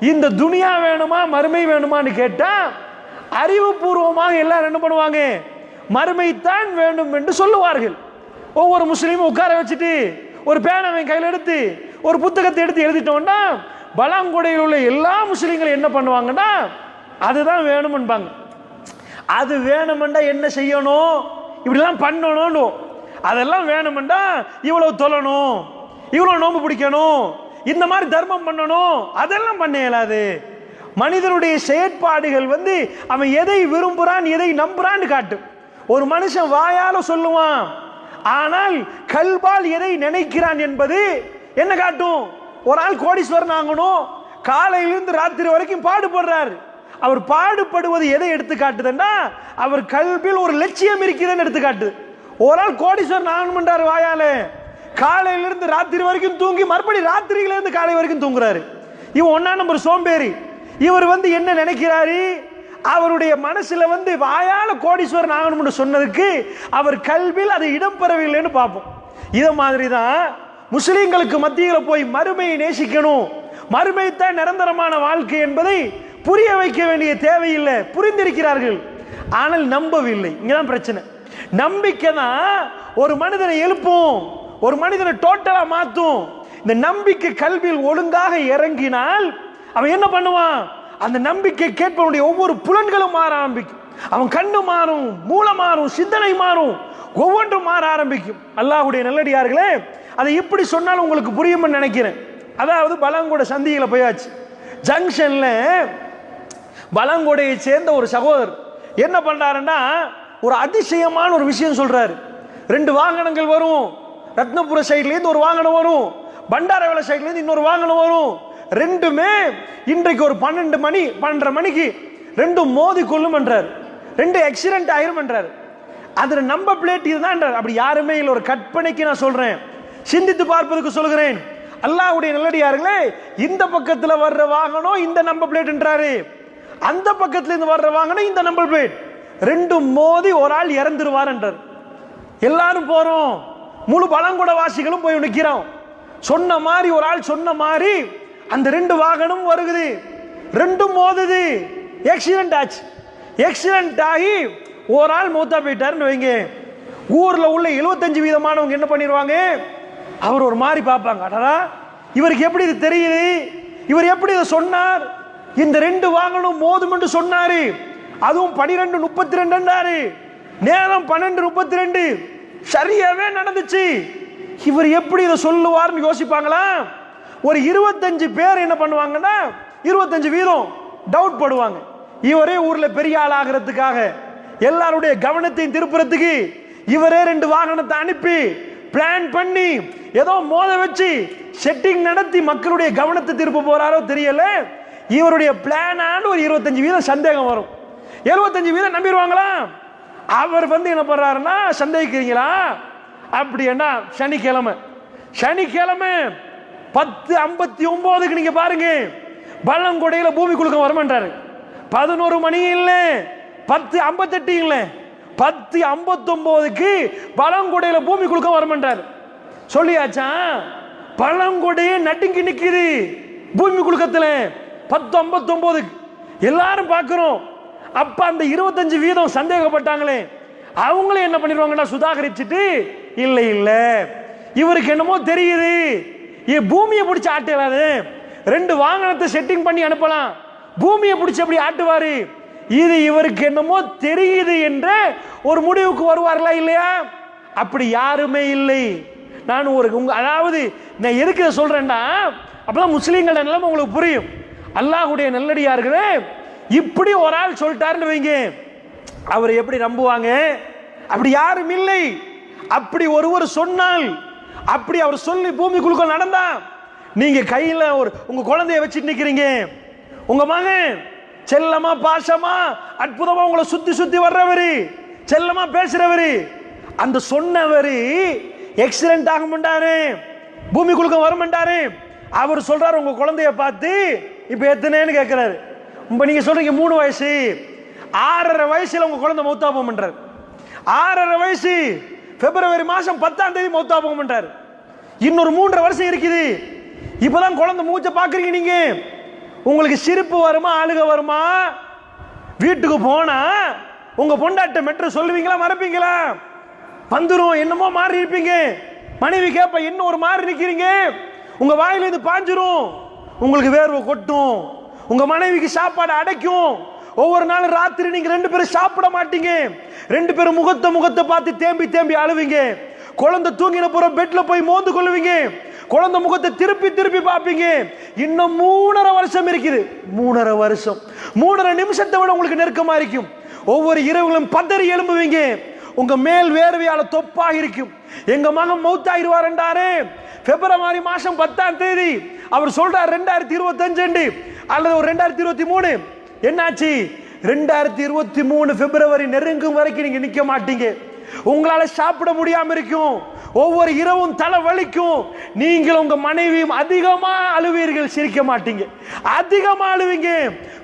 இந்த துனியா வேணுமா மறுமை வேணுமான்னு கேட்டா அறிவுபூர்வமாக எல்லாரும் என்ன பண்ணுவாங்க? மறுமைத்தான் வேண்டும் என்று சொல்லுவார்கள். ஒவ்வொரு முஸ்லீமும் உட்கார வச்சுட்டு ஒரு பேனவை கையில் எடுத்து ஒரு புத்தகத்தை எடுத்து எழுதிட்டோம்னா பலாங்குடையில் உள்ள எல்லா முஸ்லீம்களும் என்ன பண்ணுவாங்கன்னா அதுதான் வேணும்பாங்க. அது வேணுமெண்டா என்ன செய்யணும்? இப்படிலாம் பண்ணணும் அதெல்லாம் வேணுமெண்டா இவ்வளவு தொழணும் இவ்வளவு நோம்பு பிடிக்கணும் இந்த மாதிரி தர்மம் பண்ணணும். அதெல்லாம் பண்ண இயலாது. மனிதனுடைய செயற்பாடுகள் வந்து அவன் எதை விரும்புறான் எதை நம்புறான்னு காட்டும். ஒரு மனுஷன் வாயால சொல்லுவான். ஆனால் கல்பால் எதை நினைக்கிறான் என்பது என்ன காட்டும்? ஒரு ஆள் கோடீஸ்வரன் ஆகணும். காலையிலிருந்து ராத்திரி வரைக்கும் பாடுபடுறாரு அவர் பாடுபடுவது எதை எடுத்து காட்டுதுன்னா அவர் கல்வியில் ஒரு லட்சியம் இருக்குதுன்னு எடுத்து காட்டுது. ஒரு ஆள் கோடீஸ்வரன் ஆகணும்ன்றாரு வாயால. காலையிலிருந்து ராத்திரி வரைக்கும் தூங்கி மறுபடி ராத்திரியிலிருந்து காலை வரைக்கும் தூங்குறாரு. இவன் ஒன்னா நம்பர் சோம்பேறி. இவர் வந்து என்ன நினைக்கிறாரு? அவருடைய மனசுல வந்து வாயால கோடீஸ்வரன் ஆகணும்னு சொன்னதுக்கு அவர் கல்வியில் அது இடம் பெறவில்லைன்னு பார்ப்போம். இதை மாதிரி தான் முஸ்லீம்களுக்கு மத்தியில் போய் மறுமையை நேசிக்கணும். மறுமைத்தான் தான் நிரந்தரமான வாழ்க்கை என்பதை புரிய வைக்க வேண்டிய தேவையில்லை. புரிந்திருக்கிறார்கள். ஆனால் நம்பவில்லை. இங்கதான் பிரச்சனை. நம்பிக்கை தான் ஒரு மனிதனை எழுப்பும். ஒரு மனிதனை டோட்டலா மாத்தும். இந்த நம்பிக்கை கல்வியில் ஒழுங்காக இறங்கினால் அவன் என்ன பண்ணுவான்? அந்த நம்பிக்கை கேட்பவனுடைய ஒவ்வொரு புலன்களும் மாற ஆரம்பிக்கும். அவன் கண்ணு மாறும் மூளை மாறும் சிந்தனை மாறும். ஒவ்வொன்றும் மாற ஆரம்பிக்கும். அல்லாஹுடைய நல்லடியார்களே அதை இப்படி சொன்னாலும் உங்களுக்கு புரியும்னு நினைக்கிறேன். அதாவது பலங்கூட சந்தியில் போயாச்சு. ஜங்ஷன்ல பலங்கொடையை சேர்ந்த ஒரு சகோதரர் என்ன பண்ணாருன்னா ஒரு அதிசயமான ஒரு விஷயம் சொல்றாரு. ரெண்டு வாகனங்கள் வரும். ரத்னபுர சைட்லேருந்து ஒரு வாகனம் வரும். பண்டாரவேல சைட்லேருந்து இன்னொரு வாகனம் வரும். ரெண்டுமே இன்றைக்கு ஒரு பன்னெண்டு மணி பன்னெண்டரை மணிக்கு ரெண்டும் மோதி கொள்ளும் என்றார். ரெண்டு ஆக்சிடென்ட் ஆயிரும் என்றார். அதில் நம்ப பிளேட் இதுதான் அப்படி யாருமே இல்லை. ஒரு கற்பனைக்கு நான் சொல்கிறேன் சிந்தித்து பார்ப்பதற்கு சொல்கிறேன். அல்லாஹ்வுடைய நல்லடியார்களே இந்த பக்கத்தில் வர்ற வாகனம் இந்த நம்பர் பிளேட்ன்றாரு அந்த பக்கத்துல இருந்து வர்ற வாகனம் இந்த நம்பர் பிளேட் ரெண்டும் மோதி ஒரு ஆள் இறந்துருவார் என்றார். எல்லாரும் போறோம். முழு பழங்குட வாசிகளும் போய் நிற்கிறோம் சொன்ன மாதிரி ஒரு ஆள் சொன்ன மாதிரி அந்த ரெண்டு வாகனம் வருகுது. ரெண்டும் மோதுது. ஆக்சிடென்ட் ஆச்சு. ஆக்சிடென்ட் ஆகி ஒரு ஆள் மூத்தா போயிட்டாருன்னு வைங்க. ஊரில் உள்ள 75 வீதமானவங்க என்ன பண்ணிடுவாங்க அவர் ஒரு மாதிரி பார்ப்பாங்க. அடடா இவருக்கு எப்படி இது தெரியுது? இவர் எப்படி இதை சொன்னார்? இந்த ரெண்டு வாங்கணும் மோதும் என்று சொன்னாரு. அதுவும் பனிரெண்டு முப்பத்தி ரெண்டு நேரம் பன்னெண்டு முப்பத்தி ரெண்டு. சரியாவே நடந்துச்சு. இவர் எப்படி இதை சொல்லுவார்னு யோசிப்பாங்களா? ஒரு இருபத்தஞ்சு பேர் என்ன பண்ணுவாங்கன்னா இருபத்தஞ்சு வீதம் டவுட் படுவாங்க. இவரே ஊர்ல பெரிய ஆள் ஆகிறதுக்காக எல்லாருடைய கவனத்தையும் திருப்புறதுக்கு இவரே ரெண்டு வாகனத்தை அனுப்பி பிளான் பண்ணி ஏதோ மோத வச்சு செட்டிங் நடத்தி மக்களுடைய கவனத்தை திருப்ப போறாரோ தெரியல. இவருடைய பிளானான ஒரு இருபத்தஞ்சு வீதம் சந்தேகம் வரும். எழுபத்தஞ்சு வீதம் நம்பிடுவாங்களா? அவர் வந்து என்ன பண்ணுறாருன்னா சந்தேகிக்கிறீங்களா? அப்படின்னா சனிக்கிழமை. சனிக்கிழமை பத்து ஐம்பத்தி ஒன்பதுக்கு நீங்க பாருங்க. பள்ளங்கொடையில பூமி குலுக்க வரமாட்டாரு பதினோரு மணி இல்ல பத்து ஐம்பத்தெட்டு இல்ல பத்து ஐம்பத்தொம்போதுக்கு பழங்குடையில பூமி குலுக்க வரமாட்டாரு சொல்லியாச்சா? பழங்குடையே நடுங்கி நிக்குது பூமி குலுக்கத்துல. பத்து ஐம்பத்தொம்போதுக்கு எல்லாரும் பார்க்குறோம். அப்ப அந்த இருபத்தஞ்சு வீதம் சந்தேகப்பட்டாங்களே. அவங்களும் என்ன பண்ணிடுவாங்கன்னா சுதாகரிச்சுட்டு இல்லை இல்லை. இவருக்கு என்னமோ தெரியுது. ஏ பூமியை பிடிச்சி ஆட்டுறாரு ரெண்டு வாகனத்தை செட்டிங் பண்ணி அனுப்பலாம். பூமியை பிடிச்சி அப்படி ஆட்டுவாரு இது இவருக்கு என்னமோ தெரியுது என்ற ஒரு முடிவுக்கு வருவார்களா இல்லையா? அப்படி யாருமே இல்லை. நான் ஒரு உங்க அதாவது நான் எதுக்கு இதை சொல்றேன்டா அப்பதான் முஸ்லீம்களோட நிலைமை உங்களுக்கு புரியும். அல்லாஹ்வுடைய நல்லடியார்களே இப்படி ஒரு ஆள் சொல்லிட்டாருன்னு வைங்க. அவர் எப்படி நம்புவாங்க? அப்படி யாரும் இல்லை. அப்படி ஒருவர் சொன்னால் அப்படி அவர் சொல்லி பூமிக்குழுக்க நடந்தா நீங்க கையில ஒரு உங்க குழந்தைய வச்சு நிக்கிறீங்க. உங்க மகன் செல்லமா பாசமா அற்புதமா உங்களை சுத்தி சுத்தி வர்றவரு செல்லமா பேசுறவரு அந்த சொன்னவரு எக்ஸிடென்ட் ஆக மாட்டாரு பூமி குழுக்க வர மாட்டாரு அவர் சொல்றாரு உங்க குழந்தைய பார்த்து இப்ப எத்தனைன்னு கேட்கிறாரு இப்ப நீங்க சொல்றீங்க மூணு வயசு. ஆறரை வயசுல உங்க குழந்தை மௌத்தாபம் பண்ணுறார் ஆறரை வயசு பிப்ரவரி மாசம் பத்தாம் தேதி மௌத்தாபம் பண்றாரு இன்னொரு மூன்றரை வருஷம் இருக்குது. இப்பதான் குழந்தை மூச்சை பாக்குறீங்க நீங்க. உங்களுக்கு சிரிப்பு வருமா அழுக வருமா? வீட்டுக்கு போனா உங்க பொண்டாட்ட மெட்ரு சொல்லுவீங்களா மறப்பீங்களா? வந்துடும் என்னமோ மாறி இருப்பீங்க. மனைவி கேட்ப இன்னும் ஒரு மாறி நிற்கிறீங்க உங்க வாயிலிருந்து பாஞ்சிரும். உங்களுக்கு வேர்வை கொட்டும். உங்க மனைவிக்கு சாப்பாடு அடைக்கும். ஒவ்வொரு நாளும் ராத்திரி நீங்க ரெண்டு பேரும் சாப்பிட மாட்டீங்க. ரெண்டு பேரும் முகத்தை முகத்தை பார்த்து தேம்பி தேம்பி அழுவீங்க. குழந்தை தூங்கின புறம் பெட்ல போய் மோந்து கொள்ளுவீங்க குழந்தை முகத்தை திருப்பி திருப்பி பார்ப்பீங்க. இன்னும் மூணரை வருஷம் இருக்குது. மூணரை வருஷம். மூணரை நிமிஷத்தை விட உங்களுக்கு நெருக்கமா இருக்கும். ஒவ்வொரு இரவுகளும் பதறி எழும்புவீங்க. உங்க மேல் வேர்வையால தொப்பாக இருக்கும். எங்க மகன் மௌத்தாயிருவாருன்றாரு பிப்ரவரி மாசம் பத்தாம் தேதி. அவர் சொல்றார் ரெண்டாயிரத்தி இருபத்தஞ்சு அல்லது ஒரு ரெண்டாயிரத்தி இருபத்தி மூணு? என்னாச்சு? ரெண்டாயிரத்தி இருபத்தி மூணு பிப்ரவரி நெருங்கும் வரைக்கும் நீங்க நிக்க மாட்டீங்க. உங்களால சாப்பிட முடியாம இருக்கும். ஒவ்வொரு இரவும் தலை வலிக்கும். நீங்கள் உங்க மனைவியும் அதிகமா அழுவீர்கள் சிரிக்க மாட்டீங்க. அதிகமா அழுவீங்க.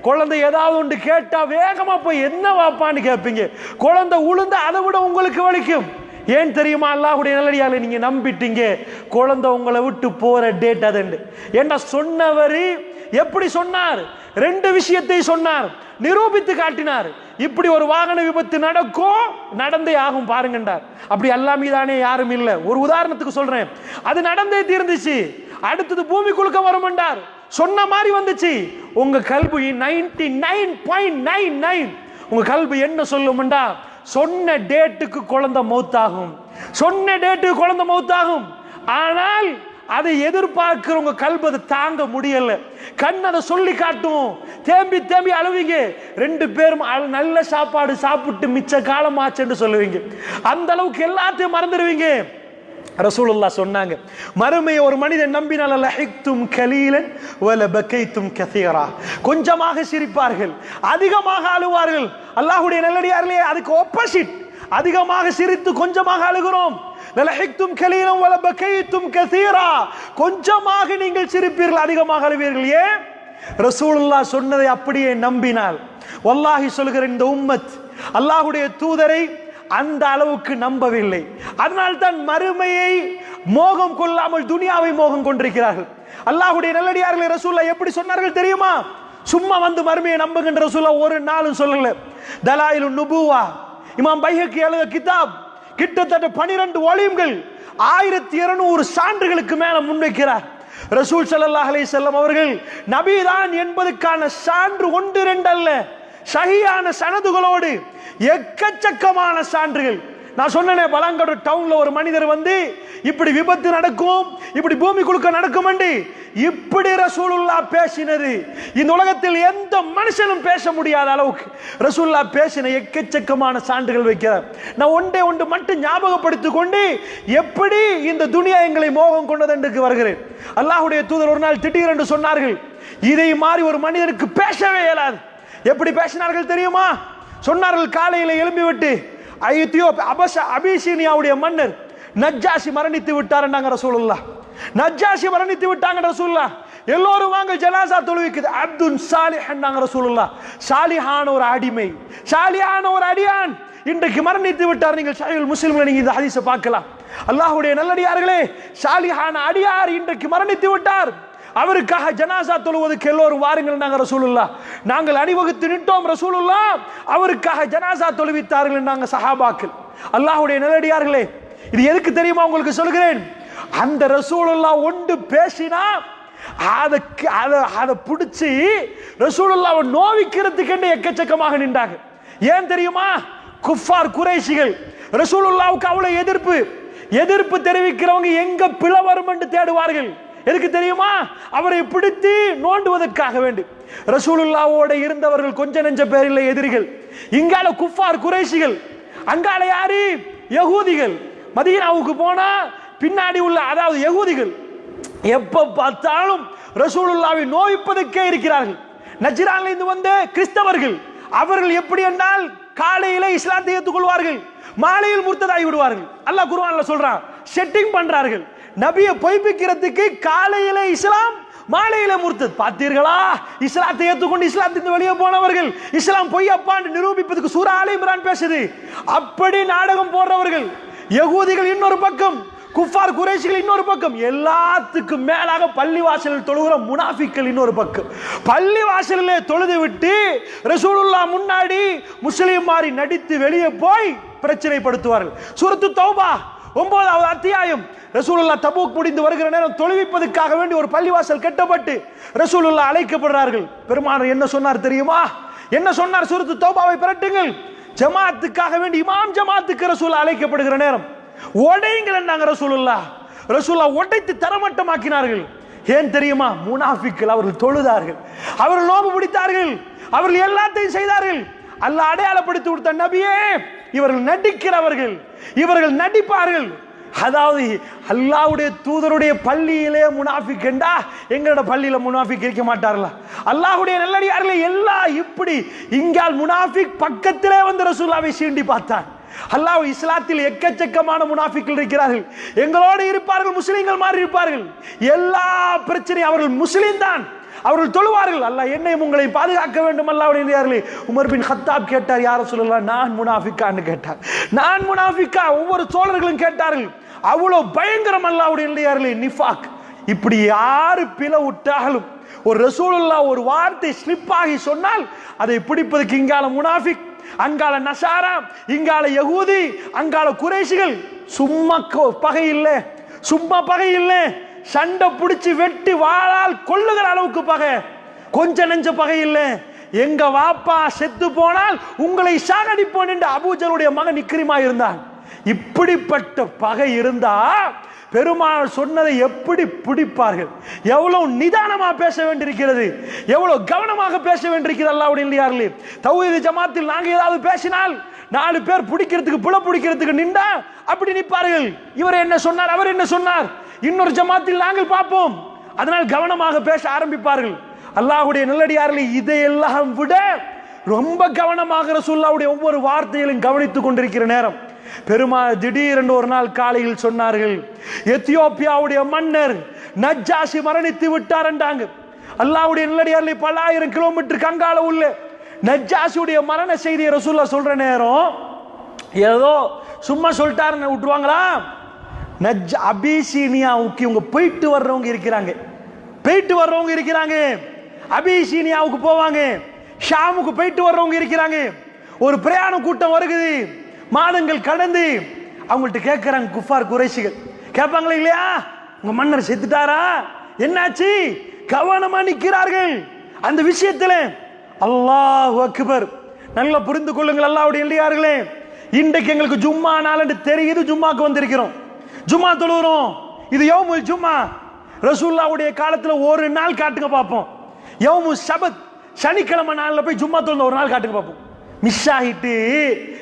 குழந்தை ஏதாவது ஒன்று கேட்டா வேகமா போய் என்ன வாப்பான்னு கேட்பீங்க? குழந்தை உளுந்து அதை விட உங்களுக்கு வலிக்கும். ஏன் தெரியுமா? அல்லாஹுடைய நல்லடியால நீங்க நம்பிட்டீங்க. குழந்தை உங்களை விட்டு போற டேட் அது என்ன சொன்னவரு எப்படி சொன்னார்? ரெண்டு விஷயத்தை சொன்னார். நிரூபித்து காட்டினார். இப்படி ஒரு வாகன விபத்து நடக்கும் நடந்தே ஆகும் பாருங்கண்டார் அப்படி எல்லாமே தானே யாரும் இல்லை. ஒரு உதாரணத்துக்கு சொல்றேன். அது நடந்தே தீர்ந்துச்சு. அடுத்தது பூமி குலுக்க வருமெண்டார் சொன்ன மாதிரி வந்துச்சு. உங்க கல்வி ninety nine point nine nine. உங்க கல்வி என்ன சொல்லுமெண்டா சொன்ன டேட்டுக்கு குழந்தை மௌத்தாகும். சொன்ன டேட்டுக்கு குழந்தை மௌத்தாகும். ஆனால் அதை எதிர்பார்க்கிறவங்க கல்வி அதை தாங்க முடியல. கண் அதை சொல்லி காட்டும் தேம்பி தேம்பி அழுவீங்க. ரெண்டு பேரும் அழ- நல்ல சாப்பாடு சாப்பிட்டு மிச்ச காலம் ஆச்சுன்னு சொல்லுவீங்க. அந்த அளவுக்கு எல்லாத்தையும் மறந்துடுவீங்க. ரசூலுல்லா சொன்னாங்க மறுமையை ஒரு மனிதன் நம்பினால் லஹிக்தும் கலீலன் வல பக்கைத்தும் கதீரா கொஞ்சமாக சிரிப்பார்கள் அதிகமாக அழுவார்கள். அல்லாஹுடைய நல்லடியார்களே அதுக்கு ஆப்போசிட் அதிகமாக சிரித்து கொஞ்சமாக அழுகிறோம். லலஹிக்தும் கலீலம் வல பகைத்தும் கசீரா கொஞ்சமாக நீங்கள் சிரிப்பீர்கள் அதிகமாக அழுவீர்கள். ஏன்? ரசூலுல்லாஹ் சொன்னதை அப்படியே நம்பினால். வல்லாஹி சொல்கிற இந்த உம்மத் அல்லாஹ்வுடைய தூதரை அந்த அளவுக்கு நம்பவில்லை. அதனால் தான் மறுமையை மோகம் கொள்ளாமல் துனியாவை மோகம் கொண்டிருக்கிறார்கள். அல்லாஹ்வுடைய நல்லடியார்களை ரசூல்லா எப்படி சொன்னார்கள் தெரியுமா? சும்மா வந்து மறுமையை நம்புகின்ற ரசூல்லா ஒரு நாளும் சொல்லல. தலாயிலு நுபுவா. இமாம் பைஹக்கு எழுத கிதாப். கிட்டத்தட்ட பனிரெண்டு வால்யூம்கள் ஆயிரத்தி இருநூறு சான்றுகளுக்கு மேல முன்வைக்கிறார். ரசூல் சல்லாஹ் அலைஹி செல்லம் அவர்கள் நபிதான் என்பதற்கான சான்று ஒன்று ரெண்டு அல்ல. சகியான சனதுகளோடு எக்கச்சக்கமான சான்றுகள். நான் சொன்னேனே பலாங்கடு டவுன்ல ஒரு மனிதர் வந்து இப்படி விபத்து நடக்கும் இப்படி பூமி குலுக்க நடக்கும் இப்படி ரசூலுல்லா பேசினது. இந்த உலகத்தில் எந்த மனுஷனும் பேச முடியாத அளவுக்கு ரசூலுல்லா பேசின எக்கச்சக்கமான சான்றுகள் வைக்கிறார். நான் ஒன்றே ஒன்று மட்டும் ஞாபகப்படுத்திக் கொண்டு எப்படி இந்த துனியா எங்களை மோகம் கொண்டது என்று வருகிறேன். அல்லாஹுடைய தூதர் ஒரு நாள் திடீரென்று சொன்னார்கள் இதை மாதிரி ஒரு மனிதனுக்கு பேசவே இயலாது. எப்படி பேசினார்கள் தெரியுமா? சொன்னார்கள் காலையில் எழும்பி விட்டு அபச அபிசீனியாவுடைய மன்னர் நஜ்ஜாசி மரணித்து விட்டாருன்னாங்க ரசூலுல்லா நஜ்ஜாசி மரணித்து விட்டாங்க ரசூலுல்லாஹ். எல்லோரும் வாங்க ஜனாசா தொழுவிக்குது. அப்துல் சாலிஹன்னாங்க ரசூலுல்லா சாலிஹான ஒரு அடிமை. சாலிஹான ஒரு அடியான். இன்றைக்கு மரணித்து விட்டார். நீங்கள் சாயுல் முஸ்லிம்ல நீங்க இந்த ஹதீஸை பார்க்கலாம். அல்லாஹ்வுடைய நல்லடியார்களே சாலிஹான அடியார் இன்றைக்கு மரணித்து விட்டார். அவருக்காக ஜனாசா தொழுவதற்கு எல்லோரும் வாருங்கள் நாங்கள் ரசூலுல்லா. நாங்கள் அணிவகுத்து நின்றோம் ரசூலுல்லா. அவருக்காக ஜனாசா தொழுவித்தார்கள் நாங்கள் சஹாபாக்கள். அல்லாஹுடைய நிலடியார்களே இது எதுக்கு தெரியுமா உங்களுக்கு சொல்கிறேன்? அந்த ரசூலுல்லா ஒன்று பேசினா அதை அதை அதை பிடிச்சி ரசூலுல்லாவை நோவிக்கிறதுக்கு எக்கச்சக்கமாக நின்றாங்க ஏன் தெரியுமா? குஃபார் குறைஷிகள் ரசூலுல்லாவுக்கு அவ்வளோ எதிர்ப்பு. எதிர்ப்பு தெரிவிக்கிறவங்க எங்க பிளவரும் என்று தேடுவார்கள். எதுக்கு தெரியுமா? அவரை பிடித்து நோண்டுவதற்காக வேண்டி. ரசூலுல்லாவோட இருந்தவர்கள் கொஞ்ச நெஞ்ச பேரில் எதிரிகள். இங்கால குஃபார் குறைசிகள் அங்கால யாரு? யகூதிகள். மதீனாவுக்கு போனா பின்னாடி உள்ள அதாவது யகூதிகள். எப்ப பார்த்தாலும் ரசூலுல்லாவை நோய்ப்பதற்கே இருக்கிறார்கள். நஜ்ரான்ல இருந்து வந்த கிறிஸ்தவர்கள் அவர்கள் எப்படி என்றால் காலையில இஸ்லாத்தை ஏற்றுக்கொள்வார்கள். மாலையில் முர்த்ததாகி விடுவார்கள். அல்லாஹ் குருவான்ல சொல்றான் செட்டிங் பண்றார்கள். நபியை பொய்ப்பிக்கிறதுக்கு காலையில இஸ்லாம் மாலையில முர்த்தது. பார்த்தீர்களா? இஸ்லாத்தை ஏற்றுக்கொண்டு இஸ்லாத்திலிருந்து வெளியே போனவர்கள். இஸ்லாம் பொய்யப்பான்னு நிரூபிப்பதற்கு சூரா ஆலி இம்ரான் பேசுது. அப்படி நாடகம் போடுறவர்கள் யகூதிகள் இன்னொரு பக்கம் குஃபார் குறைசிகள் இன்னொரு பக்கம் எல்லாத்துக்கும் மேலாக பள்ளி வாசலில் தொழுகிற முனாஃபிக்கள் இன்னொரு பக்கம். பள்ளி வாசலிலே தொழுது விட்டு ரசூலுல்லா முன்னாடி முஸ்லீம் மாறி நடித்து வெளியே போய் பிரச்சனைப்படுத்துவார்கள். சுரத்து தௌபா ஒன்பதாவது அத்தியாயம். ரசூலுல்லா தபூக் முடிந்து வருகிற நேரம் தொழுவிப்பதற்காக வேண்டி ஒரு பள்ளிவாசல் கட்டப்பட்டு ரசூலுல்லா அழைக்கப்படுறார்கள் பெருமானார் என்ன சொன்னார் தெரியுமா? என்ன சொன்னார்? சுருத்து தௌபாவை பிரட்டுங்கள். ஜமாத்துக்காக வேண்டி இமாம் ஜமாத்துக்கு ரசூல் அழைக்கப்படுகிற நேரம். உடையுங்கள் என்றாங்க ரசூலுல்லா ரசூல்லா உடைத்து தரமட்டமாக்கினார்கள். ஏன் தெரியுமா? முனாஃபிக்கள் அவர்கள் தொழுதார்கள். அவர்கள் நோம்பு பிடித்தார்கள் அவர்கள் எல்லாத்தையும் செய்தார்கள். அல்ல அடையாளப்படுத்தி கொடுத்த நபியே இவர்கள் நடிக்கிறவர்கள் இவர்கள் நடிப்பார்கள். அதாவது அல்லாவுடைய தூதருடைய பள்ளியிலே முனாஃபிக் என்றா எங்களோட பள்ளியில முனாஃபிக் இருக்க மாட்டார்களா? அல்லாஹுடைய நல்லடியார்களே எல்லாம் இப்படி இங்கால் முனாஃபிக் பக்கத்திலே வந்து ரசூல்லாவை சீண்டி பார்த்தான் அல்லாஹ் இஸ்லாத்தில் எக்கச்சக்கமான முனாஃபிக்கள் இருக்கிறார்கள். எங்களோடு இருப்பார்கள் முஸ்லீம்கள் மாதிரி இருப்பார்கள். எல்லா பிரச்சனையும் அவர்கள் முஸ்லீம் தான். அவர்கள் தொழுவார்கள். அல்ல என்னையும் உங்களை பாதுகாக்க வேண்டும் அல்லாவுடைய உமர் பின் ஹத்தாப் கேட்டார் யார சொல்லலாம் நான் முனாஃபிக்கான்னு கேட்டார். நான் முனாஃபிக்கா ஒவ்வொரு சோழர்களும் கேட்டார்கள். அவ்வளோ பயங்கரம் அல்லாவுடைய நிஃபாக். இப்படி யாரு பிளவுட்டாலும் ஒரு ரசூலுல்லா ஒரு வார்த்தை ஸ்லிப் ஆகி சொன்னால் அதை பிடிப்பதற்கு இங்கால முனாஃபிக் அங்கால நசாரா இங்கால யகூதி அங்கால குறைசிகள் சும்மா பகை இல்லை. சும்மா பகை இல்லை. சண்டை பிடிச்சி வெட்டி வாழால் கொள்ளுகிற அளவுக்கு பகை. கொஞ்ச நெஞ்ச பகை இல்லை. எங்க வாப்பா செத்து போனால் உங்களை சாகடிப்போன் என்று அபூஜருடைய மகன் நிக்கிரிமா இருந்தான். இப்படிப்பட்ட பகை இருந்தா பெருமாள் சொன்னதை எப்படி பிடிப்பார்கள்? எவ்வளவு நிதானமாக பேச வேண்டியிருக்கிறது? எவ்வளவு கவனமாக பேச வேண்டியிருக்கிறது அல்லாவுடைய இல்லையார்களே தௌஹீது ஜமாத்தில் நாங்கள் ஏதாவது பேசினால் நாலு பேர் பிடிக்கிறதுக்கு புல பிடிக்கிறதுக்கு நின்றா அப்படி நிற்பார்கள். இவர் என்ன சொன்னார்? அவர் என்ன சொன்னார்? இன்னொரு ஜமாத்தில் நாங்கள் பார்ப்போம். அதனால் கவனமாக பேச ஆரம்பிப்பார்கள். அல்லாஹுடைய நல்லடியார்களே இதையெல்லாம் விட ரொம்ப கவனமாக ரசூல்லாவுடைய ஒவ்வொரு வார்த்தைகளையும் கவனித்துக் கொண்டிருக்கிற நேரம். பெருமா திடீரென்று ஒரு நாள் காலையில் சொன்னார்கள் எத்தியோப்பியாவுடைய மன்னர் நஜ்ஜாசி மரணித்து விட்டார் என்றாங்க. அல்லாவுடைய நல்லடியார்களே பல ஆயிரம் கிலோமீட்டர் கங்கால உள்ள நஜ்ஜாசியுடைய மரண செய்தியை ரசூல்லா சொல்ற நேரம் ஏதோ சும்மா சொல்லிட்டாருன்னு விட்டுருவாங்களா? நஜ் அபிசீனியாவுக்கு இவங்க போயிட்டு வர்றவங்க இருக்கிறாங்க. போயிட்டு வர்றவங்க இருக்கிறாங்க. அபிசீனியாவுக்கு போவாங்க. ஷாமுக்கு போயிட்டு வர்றவங்க இருக்கிறாங்க. ஒரு பிரயாண கூட்டம் வருகுது. மாதங்கள் கடந்து அவங்கள்ட்ட கேட்கறாங்க குஃபார் குறைசிகள் கேட்பாங்களா இல்லையா? உங்க மன்னர் செத்துட்டாரா? என்னாச்சு? கவனமா நிற்கிறார்கள் அந்த விஷயத்துல அல்லாஹ் அக்பர் நல்லா புரிந்து கொள்ளுங்கள் அல்லாவுடைய இல்லையார்களே இன்றைக்கு எங்களுக்கு ஜும்மா நாள் தெரியுது ஜும்மாக்கு வந்திருக்கிறோம். ஜும்மா தொழுகிறோம். இது யௌமுல் ஜும்மா. ரசூல்லாவுடைய காலத்தில் ஒரு நாள் காட்டுங்க பார்ப்போம். யோமு சபத் சனிக்கிழமை நாளில் போய் ஜும்மா தொழுந்த ஒரு நாள் காட்டுங்க பார்ப்போம். மிஸ் ஆகிட்டு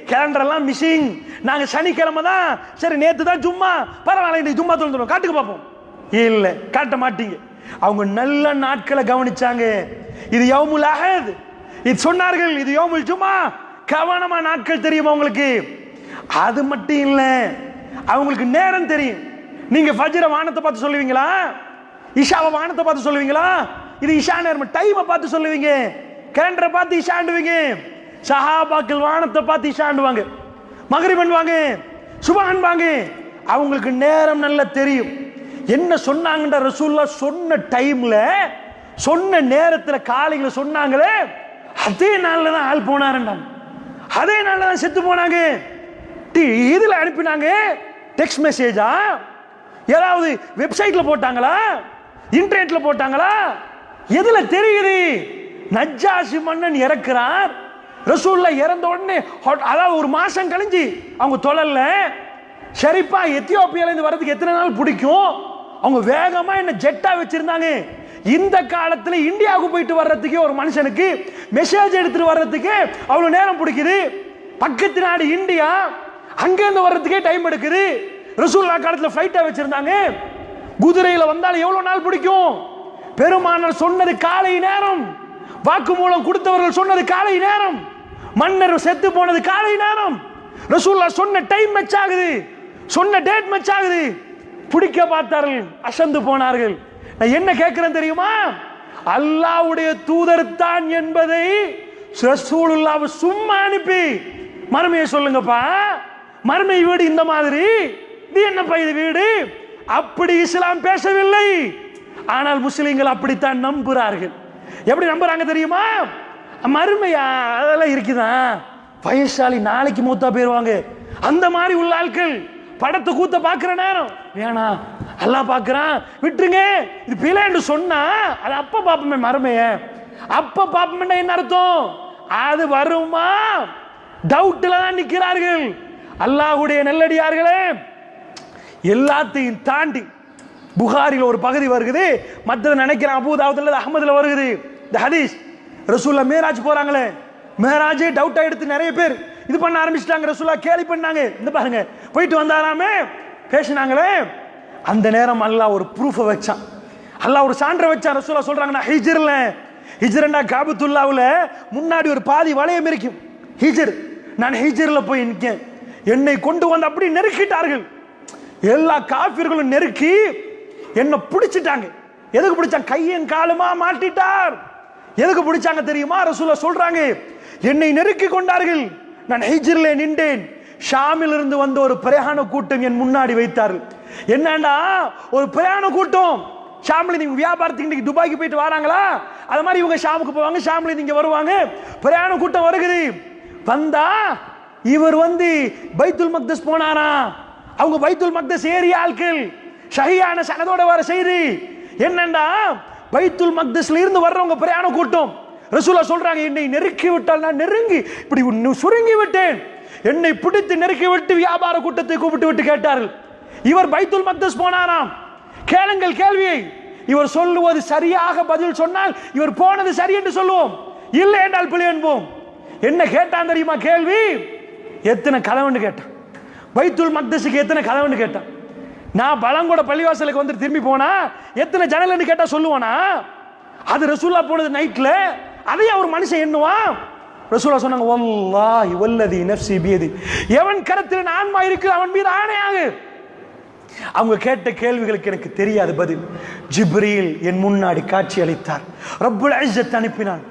கேலண்டர்லாம் மிஸ்ஸிங் நாங்கள் சனிக்கிழமை தான் சரி நேற்று தான் ஜும்மா. பரவாயில்ல இன்னைக்கு ஜும்மா தொழுந்துடும் காட்டுக்கு பார்ப்போம். இல்லை காட்ட மாட்டீங்க. அவங்க நல்ல நாட்களை கவனிச்சாங்க. இது யோமுல் அஹத். இது சொன்னார்கள் இது யோமுல் ஜும்மா. கவனமா நாட்கள் தெரியுமா உங்களுக்கு? அது மட்டும் இல்லை. அவங்களுக்கு நேரம் தெரியும். நீங்க ஃபஜ்ர வானத்தை பார்த்து சொல்லுவீங்களா? இஷாவை வானத்தை பார்த்து சொல்லுவீங்களா? இது இஷா நேரம். டைமை பார்த்து சொல்லுவீங்க. கேலண்டரை பார்த்து இஷாண்டுவீங்க சஹாபாக்கள் வானத்தை பார்த்து இஷாண்டுவாங்க மகரிபன் பண்ணுவாங்க சுபஹன் வாங்க அவங்களுக்கு நேரம் நல்லா தெரியும். என்ன சொன்னாங்கன்ற ரசூல்லா சொன்ன டைம்ல சொன்ன நேரத்தில் காலையில் சொன்னாங்களே அதே நாளில் தான் ஆள் போனாருண்டாங்க அதே நாளில் தான் செத்து போனாங்க. இதில் அனுப்பினாங்க. டெக்ஸ்ட் மெசேஜா ஏதாவது வெப்சைட்ல போட்டாங்களா? இன்டர்நெட்ல போட்டாங்களா? எதுல தெரியுது? நஜ்ஜாசி மன்னன் இறக்குறார். ரசூல்ல இறந்த உடனே அதாவது ஒரு மாசம் கழிஞ்சு அவங்க தொழல சரிப்பா எத்தியோப்பியால இருந்து வர்றதுக்கு எத்தனை நாள் பிடிக்கும்? அவங்க வேகமா என்ன ஜெட்டா வச்சிருந்தாங்க. இந்த காலத்துல இந்தியாவுக்கு போயிட்டு வர்றதுக்கே ஒரு மனுஷனுக்கு மெசேஜ் எடுத்துட்டு வர்றதுக்கு அவ்வளவு நேரம் பிடிக்குது. பக்கத்து நாடு இந்தியா. அங்கேருந்து வர்றதுக்கே டைம் எடுக்குது. ரசூல்லா காலத்தில் ஃப்ளைட்டை வச்சுருந்தாங்க. குதிரையில் வந்தால் எவ்வளோ நாள் பிடிக்கும்? பெருமானர் சொன்னது காலை நேரம். வாக்குமூலம் கொடுத்தவர்கள் சொன்னது காலை நேரம். மன்னர் செத்து போனது காலை நேரம். ரசூல்லா சொன்ன டைம் மேட்ச் ஆகுது. சொன்ன டேட் மேட்ச் ஆகுது. பிடிக்க பார்த்தார்கள் அசந்து போனார்கள். நான் என்ன கேட்கிறேன் தெரியுமா? அல்லாஹ்வுடைய தூதர் தான் என்பதை ரசூலுல்லாவை சும்மா அனுப்பி. மறுமையை சொல்லுங்கப்பா. மறுமை வீடு இந்த மாதிரி. இது என்ன இது வீடு? அப்படி இஸ்லாம் பேசவில்லை. ஆனால் முஸ்லீம்கள் அப்படித்தான் நம்புகிறார்கள். எப்படி நம்புறாங்க தெரியுமா? மறுமையா? அதெல்லாம் இருக்குதான் வயசாளி நாளைக்கு மூத்தா போயிருவாங்க. அந்த மாதிரி உள்ள ஆட்கள் படத்தை கூத்த பார்க்குற நேரம். வேணாம் எல்லாம் பார்க்குறான் விட்டுருங்க. இது பிள்ளைன்னு சொன்னா அது அப்ப பார்ப்போமே மறுமைய. அப்ப பார்ப்போம்னா என்ன அர்த்தம்? அது வருமா? டவுட்ல தான் நிற்கிறார்கள். அல்லாஹ்வுடைய நெல்லடியார்களே எல்லாத்தையும் தாண்டி புகாரில் ஒரு பகுதி வருகுது. மற்றது நினைக்கிறேன் அபூதாவதுல அகமதுல வருகுது. இந்த ஹதீஷ் ரசூல்லா மேராஜ் போறாங்களே. மேராஜே டவுட்டாக எடுத்து நிறைய பேர். இது பண்ண ஆரம்பிச்சிட்டாங்க ரசூல்லா கேலி பண்ணாங்க. இந்த பாருங்க போயிட்டு வந்தாராமே பேசினாங்களே. அந்த நேரம் அல்லாஹ் ஒரு ப்ரூஃபை வச்சான். அல்லாஹ் ஒரு சான்றை வச்சான் ரசூல்லா சொல்றாங்க நான் ஹிஜ்ர்ல. ஹிஜ்ரண்டா காபத்துல்லாவுல முன்னாடி ஒரு பாதி வளையம் இருக்கும். ஹிஜர். நான் ஹிஜ்ர்ல போய் நிற்கேன் என்னை கொண்டு வந்து அப்படி நெருக்கிட்டார்கள். எல்லா காபிர்களும் நெருக்கி என்னை பிடிச்சிட்டாங்க. எதுக்கு பிடிச்சாங்க? கையும் காலுமா மாட்டிட்டார். எதுக்கு பிடிச்சாங்க தெரியுமா? ரசூல சொல்றாங்க என்னை நெருக்கி கொண்டார்கள். நான் ஹிஜ்ரிலே நின்றேன். ஷாமில் இருந்து வந்த ஒரு பிரயாண கூட்டம் என் முன்னாடி வைத்தார்கள். என்னண்டா ஒரு பிரயாண கூட்டம். ஷாமில் நீங்க வியாபாரத்துக்கு இன்னைக்கு துபாய்க்கு போயிட்டு வராங்களா? அது மாதிரி இவங்க ஷாமுக்கு போவாங்க ஷாமில் நீங்க வருவாங்க. பிரயாண கூட்டம் வருகுது. வந்தா இவர் வந்து பைத்துல் மக்தஸ் போனாரா? அவங்க பைத்துல் மக்தஸ் ஏறிய ஆட்கள் ஷஹியான சனதோட வர செய்தி என்னண்டா? பைத்துல் மக்தஸ்ல இருந்து வர்றவங்க பிரயாண கூட்டம். ரசூலா சொல்றாங்க என்னை நெருக்கி விட்டால் நான் நெருங்கி இப்படி சுருங்கி விட்டேன். என்னை பிடித்து நெருக்கி விட்டு வியாபார கூட்டத்தை கூப்பிட்டு விட்டு கேட்டார்கள். இவர் பைத்துல் மக்தஸ் போனாராம். கேளுங்கள் கேள்வியை. இவர் சொல்லுவது சரியாக பதில் சொன்னால் இவர் போனது சரி என்று சொல்லுவோம். இல்லை என்றால் பிழை என்போம். என்ன கேட்டான் தெரியுமா கேள்வி? எத்தனை கதவுன்னு கேட்டான். பைத்துல் மக்தஸுக்கு எத்தனை கதவுன்னு கேட்டான். நான் பழங்கூட பள்ளிவாசலுக்கு வந்து திரும்பி போனா எத்தனை ஜன்னல்னு கேட்டா சொல்லுவானா? அது ரசூல்லா போனது நைட்ல அதையும் அவர் மனுஷன் எண்ணுவான் ரசூலா சொன்னாங்க வல்லாஹி வல்லதி நஃப்சி பியதி. எவன் கரத்தில் ஆன்மா இருக்கு அவன் மீது ஆணையாகு அவங்க கேட்ட கேள்விகளுக்கு எனக்கு தெரியாது பதில். ஜிப்ரீல் என் முன்னாடி காட்சி அளித்தார் ரப்புல் இஸ்ஸத் அனுப்பினான்.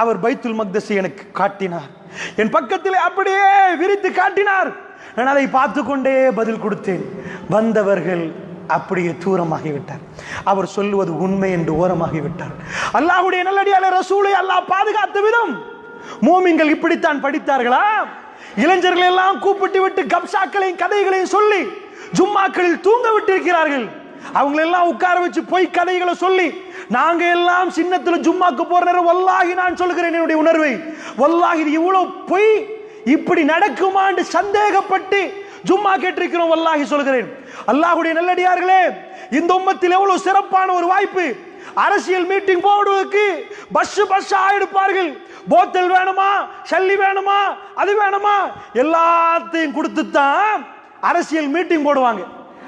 அவர் பைத்துல் மக்தஸை எனக்கு காட்டினார். என் பக்கத்தில் அப்படியே விரித்து காட்டினார். நான் அதை பார்த்து கொண்டே பதில் கொடுத்தேன். வந்தவர்கள் அப்படியே தூரமாகிவிட்டார். அவர் சொல்லுவது உண்மை என்று ஓரமாகிவிட்டார். அல்லாஹுடைய நல்லடியால ரசூலை அல்லாஹ் பாதுகாத்த விதம். மூமின்கள் இப்படித்தான் படித்தார்களா? இளைஞர்கள் எல்லாம் கூப்பிட்டு விட்டு கப்சாக்களையும் கதைகளையும் சொல்லி ஜும்மாக்களில் தூங்க விட்டிருக்கிறார்கள். அவங்களெல்லாம் உட்கார வச்சு பொய் கதைகளை சொல்லி நாங்க எல்லாம் சின்னத்துல ஜும்மாக்கு போற நேரம் வல்லாகி நான் சொல்கிறேன் என்னுடைய உணர்வை. வல்லாகி இது இவ்வளவு பொய். இப்படி நடக்குமான்னு சந்தேகப்பட்டு ஜும்மா கேட்டிருக்கிறோம் வல்லாகி சொல்கிறேன். அல்லாஹுடைய நல்லடியார்களே இந்த உம்மத்தில் எவ்வளவு சிறப்பான ஒரு வாய்ப்பு. அரசியல் மீட்டிங் போடுவதற்கு பஸ் பஸ் ஆயிடுப்பார்கள் போத்தல் வேணுமா? சல்லி வேணுமா? அது வேணுமா? எல்லாத்தையும் கொடுத்து தான் அரசியல் மீட்டிங் போடுவாங்க.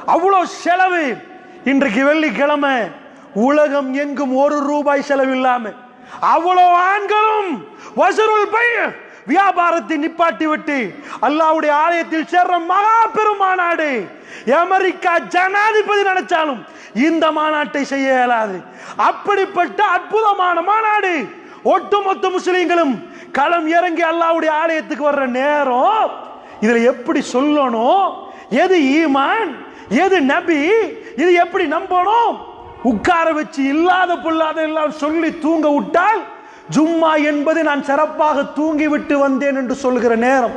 அவ்வளோ செலவு இன்றைக்கு வெள்ளிக்கிழமை. உலகம் எங்கும் ஒரு ரூபாய் செலவில்லாம அவ்வளோ அவ்வளவு ஆண்களும் வசூல் பை வியாபாரத்தை நிப்பாட்டி விட்டு அல்லாவுடைய ஆலயத்தில் சேர்ற மகா பெருமாநாடு. அமெரிக்கா ஜனாதிபதி நினைச்சாலும் இந்த மாநாட்டை செய்ய இயலாது. அப்படிப்பட்ட அற்புதமான மாநாடு. ஒட்டுமொத்த முஸ்லீம்களும் களம் இறங்கி அல்லாவுடைய ஆலயத்துக்கு வர்ற நேரம் இதுல எப்படி சொல்லணும்? எது ஈமான்? எது நபி? இது எப்படி நம்பணும்? உட்கார வச்சு இல்லாத பொல்லாத எல்லாம் சொல்லி தூங்க விட்டால் ஜும்மா என்பது நான் சிறப்பாக தூங்கி விட்டு வந்தேன் என்று சொல்கிற நேரம்.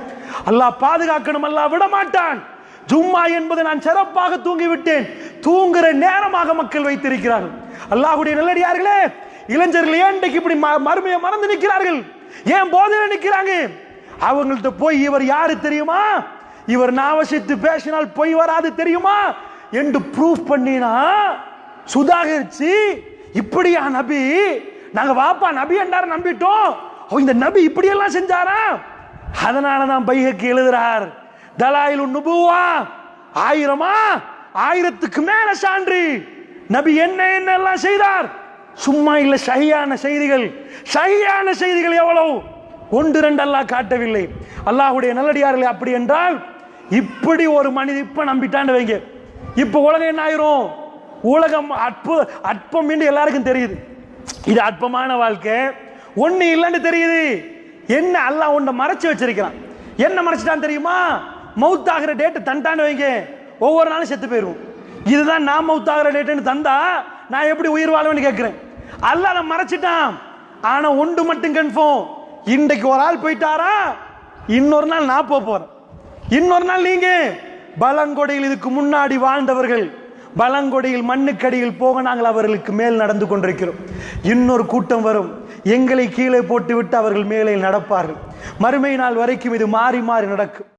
அல்லாஹ் பாதுகாக்கணும் அல்லாஹ் விட மாட்டான் ஜும்மா என்பது நான் சிறப்பாக தூங்கி விட்டேன் தூங்குற நேரமாக மக்கள் வைத்திருக்கிறார்கள். அல்லாஹ்வுடைய நல்லடியார்களே இளைஞர்கள் ஏன் இப்படி ம- மறுமையை மறந்து நிற்கிறார்கள்? ஏன் போதையில் நிற்கிறாங்க? அவங்கள்ட்ட போய் இவர் யாரு தெரியுமா? இவர் நாவசித்து பேசினால் பொய் வராது தெரியுமா? என்று ப்ரூஃப் பண்ணினா சுதாகரிச்சு இப்படியா நபி? நாங்க வாப்பா நபி என்றார் நம்பிட்டோம். இந்த நபி இப்படி எல்லாம் செஞ்சாரா? அதனால தான் பைஹக்கு எழுதுறார். தலாயில் நுபுவா ஆயிரமா? ஆயிரத்துக்கு மேல சான்று. நபி என்ன என்ன எல்லாம் செய்தார்? சும்மா இல்ல சரியான செய்திகள். சரியான செய்திகள் எவ்வளவு ஒன்று ரெண்டு அல்லாஹ் காட்டவில்லை. அல்லாஹ்வுடைய நல்லடியார்களே அப்படி என்றால் இப்படி ஒரு மனிதன் இப்ப நம்பிட்டான்னு வைங்க. இப்ப உலகம் என்ன ஆயிரும்? உலகம் அற்பு அற்பம் என்று எல்லாருக்கும் தெரியுது. இது அற்பமான வாழ்க்கை. ஒன்று இல்லைன்னு தெரியுது. என்ன அல்லாஹ் உன்னை மறைச்சு வச்சிருக்கிறான். என்ன மறைச்சிட்டான்னு தெரியுமா? மவுத் ஆகிற டேட்டு தண்டான்னு வைங்க. ஒவ்வொரு நாளும் செத்து போயிடுவோம் இதுதான் நான் மௌத்தாகிற டேட்டுன்னு தந்தா நான் எப்படி உயிர் வாழுவேன்னு கேட்குறேன். அல்லாஹ் நான் மறைச்சிட்டான். ஆனா ஒன்று மட்டும் கன்ஃபார்ம் இன்றைக்கு ஒரு ஆள் போயிட்டாரா? இன்னொரு நாள் நான் போக போறேன். இன்னொரு நாள் நீங்க. பலங்கொடையில் இதுக்கு முன்னாடி வாழ்ந்தவர்கள். பலங்கொடையில் மண்ணுக்கடியில் போக நாங்கள் அவர்களுக்கு மேல் நடந்து கொண்டிருக்கிறோம். இன்னொரு கூட்டம் வரும். எங்களை கீழே போட்டுவிட்டு அவர்கள் மேலே நடப்பார்கள். மறுமை நாள் வரைக்கும் இது மாறி மாறி நடக்கும்.